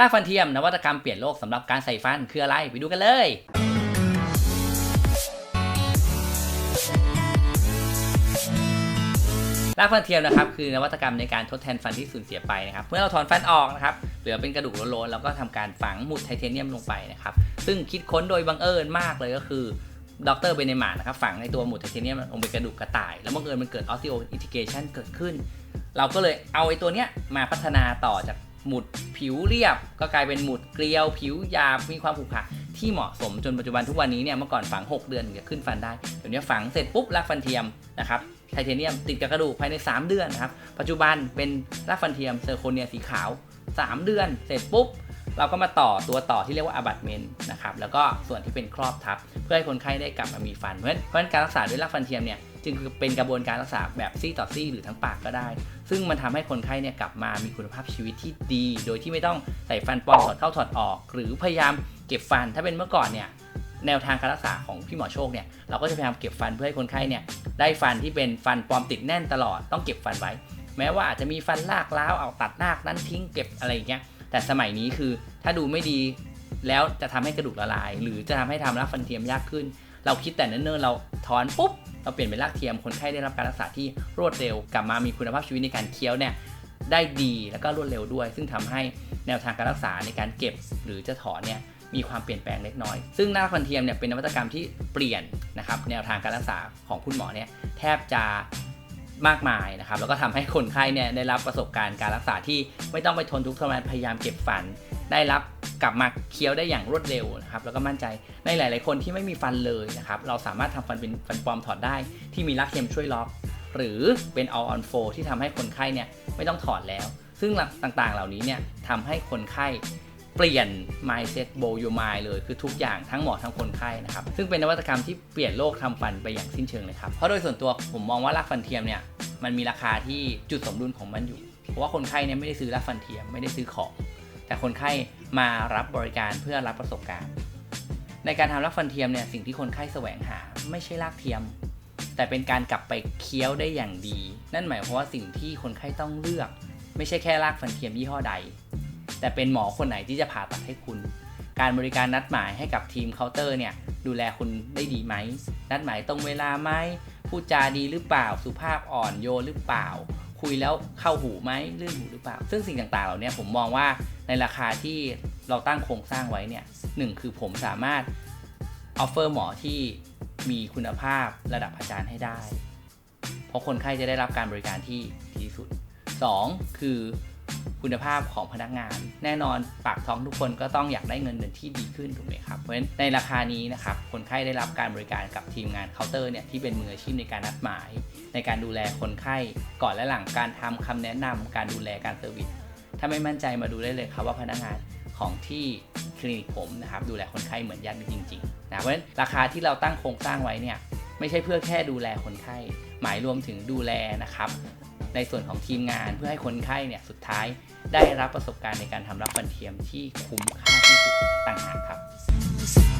รากฟันเทียมนวัตกรรมเปลี่ยนโลกสำหรับการใส่ฟันคืออะไรไปดูกันเลยรากฟันเทียมนะครับคือนวัตกรรมในการทดแทนฟันที่สูญเสียไปนะครับเมื่อเราถอนฟันออกนะครับเหลือเป็นกระดูกโลนๆแล้วก็ทำการฝังหมุดไทเทเนียมลงไปนะครับซึ่งคิดค้นโดยบังเอิญมากเลยก็คือดรเบเนมานะครับฝังในตัวหมุดไทเทเนียมลงไปกระดูกกระต่าย แล้วบังเอิญมันเกิดออสติโออินทิเกชันเกิดขึ้น เราก็เลยเอาไอ้ตัวเนี้ยมาพัฒนาต่อจาก หมุดผิวเรียบ ก็กลายเป็นหมุดเกลียว ผิวหยาบมีความผุขระที่เหมาะสมจนปัจจุบันทุกวันนี้เนี่ยเมื่อก่อนฝัง 6 เดือนถึงจะขึ้นฟันได้เดี๋ยวนี้ฝังเสร็จปุ๊บรากฟันเทียมนะครับไทเทเนียมติดกับกระดูกภายใน 3 เดือนนะครับปัจจุบันเป็นรากฟันเทียมเซอร์โคเนียสีขาว 3 เดือนเสร็จปุ๊บเราก็มาต่อตัวต่อที่เรียกว่า abatment นะครับแล้วก็ส่วนที่เป็นครอบทับ เพื่อให้คนไข้ได้กลับมามีฟันเพราะฉะนั้นเพราะฉะนั้นการรักษาด้วยรากฟันเทียมเนี่ย จึงเป็นกระบวนการรักษาแบบซี่ต่อซี่หรือทั้งปากก็ได้ ซึ่งมันทำให้คนไข้เนี่ยกลับมามีคุณภาพชีวิตที่ดี โดยที่ไม่ต้องใส่ฟันปลอมถอดเข้าถอดออก หรือพยายามเก็บฟันถ้าเป็นเมื่อก่อนเนี่ยแนวทางการรักษาของพี่หมอโชคเนี่ยเราก็จะพยายามเก็บฟันเพื่อให้คนไข้เนี่ยได้ฟันที่เป็นฟันปลอมติดแน่นตลอดต้องเก็บฟันไว้ แม้ว่าอาจจะมีฟันลากล้าวเอาตัดรากนั้นทิ้งเก็บอะไรอย่างเงี้ยแต่สมัยนี้คือถ้าดูไม่ดีแล้วจะทำให้กระดูกละลาย หรือจะทำให้ทำรากฟันเทียมยากขึ้น เราคิดแต่เนิ่นๆเราถอนปุ๊บ เราเปลี่ยนเป็นรากเทียมคนไข้ได้รับการรักษาที่รวดเร็วกลับมามีคุณภาพชีวิตในการเคี้ยวเนี่ยได้ดีแล้วก็รวดเร็วด้วย ซึ่งทำให้แนวทางการรักษาในการเก็บหรือจะถอนเนี่ยมีความเปลี่ยนแปลงเล็กน้อย ซึ่งรากฟันเทียมเนี่ยเป็นนวัตกรรมที่เปลี่ยนนะครับแนวทางการรักษาของคุณหมอเนี่ยแทบจะมากมายนะครับแล้วก็ทำให้คนไข้เนี่ยได้รับประสบการณ์การรักษาที่ไม่ต้องไปทนทุกข์ทรมานพยายามเก็บฟัน ได้รับ กลับมาเคี้ยวได้อย่างรวดเร็วนะครับแล้วก็มั่นใจในหลาย ๆ คนที่ไม่มีฟันเลยนะครับเราสามารถทำฟันเป็นฟันปลอมถอดได้ที่มีรากเทียมช่วยล็อกหรือเป็น all on four ที่ทำให้คนไข้เนี่ยไม่ต้องถอดแล้ว ซึ่งต่างๆ เหล่านี้เนี่ยทำให้คนไข้เปลี่ยน mindset b o your mind เลยคือทุกอย่างทั้งหมอทั้งคนไข้นะครับ ซึ่งเป็นนวัตกรรมที่เปลี่ยนโลกทำฟันไปอย่างสิ้นเชิงเลยครับ เพราะโดยส่วนตัวผมมองว่ารากฟันเทียมเนี่ยมันมีราคาที่จุดสมดุลของมันอยู่ เพราะว่าคนไข้เนี่ยไม่ได้ซื้อรากฟันเทียมไม่ได้ซื้อของ แต่คนไข้ มารับบริการเพื่อรับประสบการณ์ ในการทำรากฟันเทียมเนี่ยสิ่งที่คนไข้แสวงหา ไม่ใช่รากเทียม แต่เป็นการกลับไปเคี้ยวได้อย่างดี นั่นหมายความว่าสิ่งที่คนไข้ต้องเลือก ไม่ใช่แค่รากฟันเทียมยี่ห้อใด แต่เป็นหมอคนไหนที่จะผ่าตัดให้คุณ การบริการนัดหมายให้กับทีมเคาน์เตอร์เนี่ยดูแลคุณได้ดีไหม นัดหมายตรงเวลาไหมพูดจาดีหรือเปล่า สุภาพอ่อนโยนหรือเปล่า คุยแล้วเข้าหูไหมลื่นหูหรือเปล่า ซึ่งสิ่งต่างๆ เหล่านี้ผมมองว่าในราคาที่เราตั้งโครงสร้างไว้เนี่ยหนึ่งคือผมสามารถออฟเฟอร์หมอที่มีคุณภาพระดับอาจารย์ให้ได้ เพราะคนไข้จะได้รับการบริการที่ดีที่สุด 2. คือ คุณภาพของพนักงาน แน่นอนปากท้องทุกคนก็ต้องอยากได้เงินเดือนที่ดีขึ้นถูกไหมครับเพราะฉะนั้นในราคานี้นะครับคนไข้ได้รับการบริการกับทีมงานเคาน์เตอร์เนี่ยที่เป็นมืออาชีพในการนัดหมาย ในการดูแลคนไข้ก่อนและหลังการทำคำแนะนำการดูแลการเซอร์วิสถ้าไม่มั่นใจมาดูได้เลยครับว่าพนักงานของที่คลินิกผมนะครับดูแลคนไข้เหมือนญาติจริงๆนะเพราะฉะนั้นราคาที่เราตั้งโครงสร้างไว้เนี่ยไม่ใช่เพื่อแค่ดูแลคนไข้ หมายรวมถึงดูแลนะครับ ในส่วนของทีมงานเพื่อให้คนไข้เนี่ยสุดท้ายได้รับประสบการณ์ในการทำรับฟันเทียมที่คุ้มค่าที่สุดต่างหากครับ